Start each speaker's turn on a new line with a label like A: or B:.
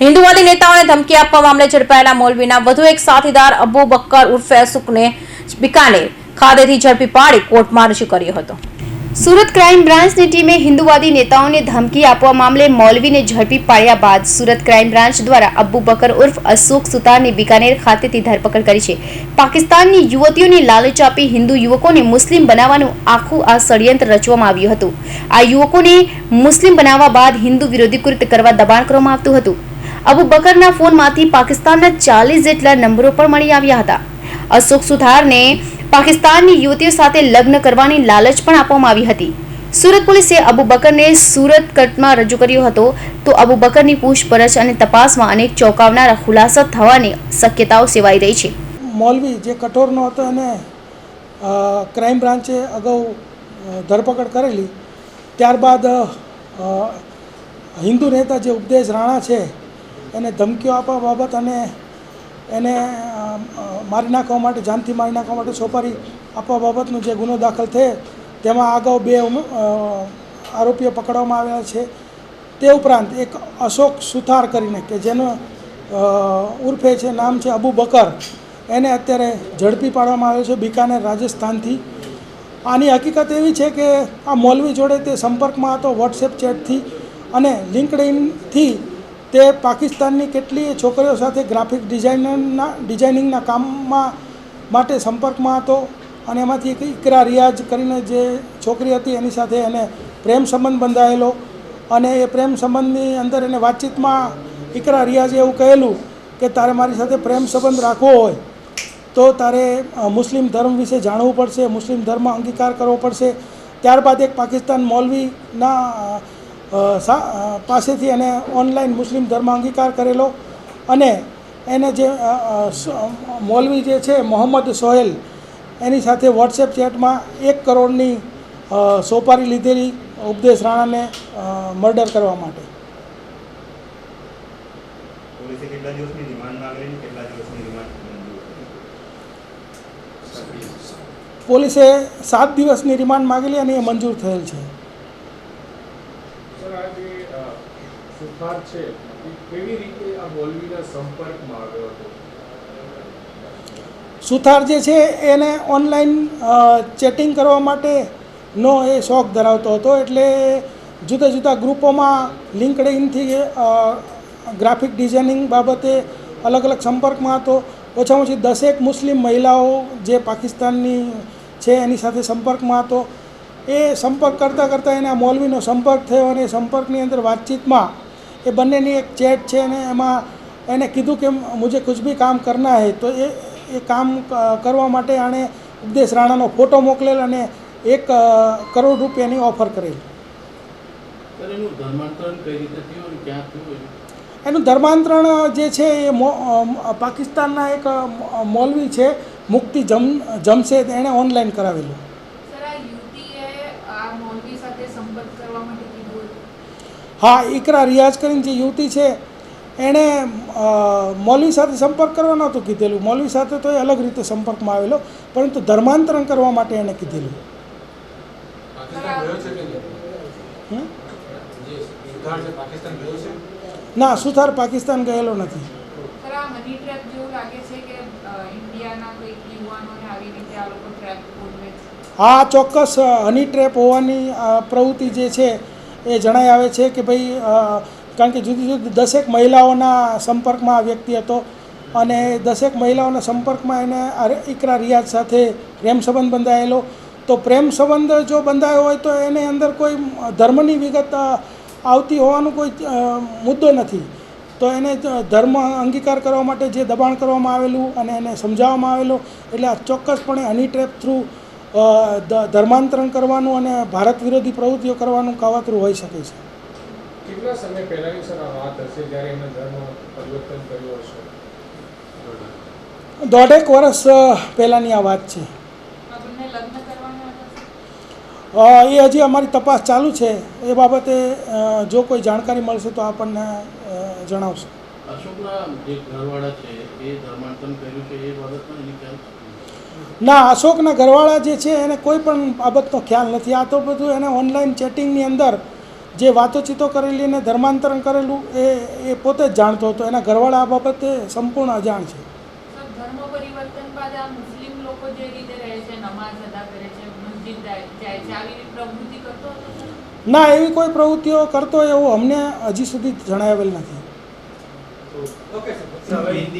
A: હિન્દુવાદી નેતાઓને ધમકી આપવા મામલે ઝડપાયેલા મોલવીના વધુ એક સાથીદાર અબુ બક્કર ઉર્ફે સુકને બિકાનેર ખાતેથી ઝડપી પાડી કોર્ટમાં રજૂ કર્યો હતો. સુરત ક્રાઇમ બ્રાન્ચની ટીમે હિન્દુવાદી નેતાઓને ધમકી આપવા મામલે મૌલવીને ઝડપી પાડ્યા બાદ સુરત ક્રાઇમ બ્રાન્ચ દ્વારા અબ્બુ બકર ઉર્ફ અશોક સુતારની બિકાનેર ખાતેથી ધરપકડ કરી છે. પાકિસ્તાનની યુવતીઓને લાલચ આપી હિન્દુ યુવકોને મુસ્લિમ બનાવવાનું આખું આ ષડયંત્ર રચવામાં આવ્યું હતું. આ યુવકોને મુસ્લિમ બનાવવા બાદ હિન્દુ વિરોધી કૃત્ય કરવા દબાણ કરવામાં આવતું હતું. અબુ બકરના ફોનમાંથી પાકિસ્તાનના ચાલીસ જેટલા નંબરો પણ મળી આવ્યા હતા. અશોક સુથારને પાકિસ્તાનની યુવતીઓ સાથે લગ્ન કરવાની લાલચ પણ આપવામાં આવી હતી. સુરત પોલીસે અબુ બકરને સુરત કટમાં રજૂ કર્યો હતો તો અબુ બકરની પૂછપરછ અને તપાસમાં અનેક ચોંકાવનારા ખુલાસા થવાની શક્યતાઓ સેવાઈ રહી છે.
B: મૌલવી જે કઠોરનો હતો અને ક્રાઇમ બ્રાન્ચે અગાઉ ધરપકડ કરેલી. ત્યારબાદ હિન્દુ નેતા જે ઉપદેશ રાણા છે એને ધમકીઓ આપવા બાબત અને એને મારી નાખવા માટે, જાનથી મારી નાખવા માટે સોપારી આપવા બાબતનો જે ગુનો દાખલ થયે, તેમાં અગાઉ બે આરોપીઓ પકડવામાં આવ્યા છે. તે ઉપરાંત એક અશોક સુથાર કરીને, કે જેનો ઉર્ફે છે, નામ છે અબુ બકર, એને અત્યારે ઝડપી પાડવામાં આવ્યો છે બિકાનેર, રાજસ્થાનથી. આની હકીકત એવી છે કે આ મૌલવી જોડે તે સંપર્કમાં હતો વોટ્સએપ ચેટથી અને લિંકડઇનથી તે પાકિસ્તાનની કેટલીય છોકરીઓ સાથે ગ્રાફિક ડિઝાઇનરના ડિઝાઇનિંગના કામમાં માટે સંપર્કમાં હતો અને એમાંથી એક ઇકરા રિયાઝ કરીને જે છોકરી હતી એની સાથે એને પ્રેમ સંબંધ બંધાયેલો અને એ પ્રેમ સંબંધની અંદર એને વાતચીતમાં ઇકરા રિયાઝે એવું કહેલું કે તારે મારી સાથે પ્રેમ સંબંધ રાખવો હોય તો તારે મુસ્લિમ ધર્મ વિશે જાણવું પડશે, મુસ્લિમ ધર્મ અંગીકાર કરવો પડશે. ત્યારબાદ એક પાકિસ્તાન મૌલવીના પાસેથી એને ઓનલાઈન મુસ્લિમ ધર્મ અંગીકાર કરેલો અને એને જે મૌલવી જે છે મોહમ્મદ સોહેલ એની સાથે વોટ્સએપ ચેટમાં એક કરોડની સોપારી લીધેલી ઉપદેશ રાણાને મર્ડર કરવા માટે?
C: પોલીસે
B: સાત દિવસની રિમાન્ડ માગેલી અને એ મંજૂર થયેલ છે
D: સર આ જે અ, સુથાર છે કેવી રીતે આ મૌલવીના સંપર્કમાં આવ્યો હતો?
B: સુથાર જે છે, એને ઓનલાઈન ચેટિંગ કરવા માટેનો એ શોખ ધરાવતો હતો. એટલે જુદા જુદા ગ્રુપોમાં લિંકડઇનથી ગ્રાફિક ડિઝાઇનિંગ બાબતે અલગ અલગ સંપર્કમાં હતો. ઓછામાં ઓછી દસેક મુસ્લિમ મહિલાઓ જે પાકિસ્તાનની છે, એની સાથે સંપર્કમાં હતો. એ સંપર્ક કરતાં કરતાં એને મૌલવીનો સંપર્ક થયો અને સંપર્કની અંદર વાતચીતમાં એ બંનેની એક ચેટ છે અને એમાં એને કીધું કે મુજે કુછ બી કામ કરના હે. તો એ એ કામ કરવા માટે આણે ઉપદેશ રાણાનો ફોટો મોકલેલ અને એક કરોડ રૂપિયાની ઓફર કરેલ.
E: એનું ધર્માંતરણ
B: જે છે એ પાકિસ્તાનના એક મૌલવી છે મુક્તિ જમ જમશેદ. એણે ઓનલાઈન કરાવેલું. હા ઇકરા રિયાઝ કરીને જે યુવતી છે એણે મૌલવી સાથે સંપર્ક કરવા નહોતું કીધેલું. મૌલવી સાથે તો એ અલગ રીતે સંપર્કમાં આવેલો પરંતુ ધર્માંતરણ કરવા માટે એણે કીધેલું. ના સુથાર પાકિસ્તાન ગયેલો નથી. હા ચોક્કસ હની ટ્રેપ હોવાની પ્રવૃત્તિ જે છે એ જણાઈ આવે છે કે ભાઈ કારણ કે જુદી જુદી દસેક મહિલાઓના સંપર્કમાં આ વ્યક્તિ હતો અને દસેક મહિલાઓના સંપર્કમાં એને ઇકરા રિયાઝ સાથે પ્રેમ સંબંધ બંધાયેલો. તો પ્રેમ સંબંધ જો બંધાયો હોય તો એની અંદર કોઈ ધર્મની વિગત આવતી હોવાનો કોઈ મુદ્દો નથી. તો એને ધર્મ અંગીકાર કરવા માટે જે દબાણ કરવામાં આવેલું અને એને સમજાવવામાં આવેલું, એટલે આ ચોક્કસપણે હની ટ્રેપ થ્રુ ધર્માંતરણ કરવાનું અને ભારત વિરોધી પ્રવૃત્તિઓ કરવાનું કાવતરું હોઈ શકે છે.
D: કેટલા સમય પહેલાની સર વાત હશે જ્યારે એમણે ધર્મ પરિવર્તન કર્યું હશે?
B: દોઢેક વર્ષ પહેલાંની આ વાત છે. એ હજી અમારી તપાસ ચાલુ છે. એ બાબતે જો કોઈ જાણકારી મળશે તો આપણને જણાવશે.
E: અશોકના જે ઘરવાળા છે એ ધર્માંતરણ કર્યું છે એ બાબતમાં એની ખ્યાલ?
B: ના અશોકના ઘરવાળા જે છે એને કોઈ પણ બાબતનો ખ્યાલ નથી. આ તો બધું એને ઓનલાઈન ચેટિંગની અંદર જે વાતોચીતો કરેલી અને ધર્માંતરણ કરેલું એ એ પોતે જ જાણતો હતો. એના ઘરવાળા આ બાબતે સંપૂર્ણ અજાણ છે.
F: સર ધર્મ પરિવર્તન બાદ આ મુસ્લિમ લોકો જે રીતે રહે છે નમાઝ અદા કરે છે મસ્જિદ જાય જાય છે આવી પ્રવૃત્તિ કરતો હતો સર?
B: ના એવી કોઈ પ્રવૃત્તિઓ કરતો હોય એવું અમને હજી સુધી જણાવેલ નથી.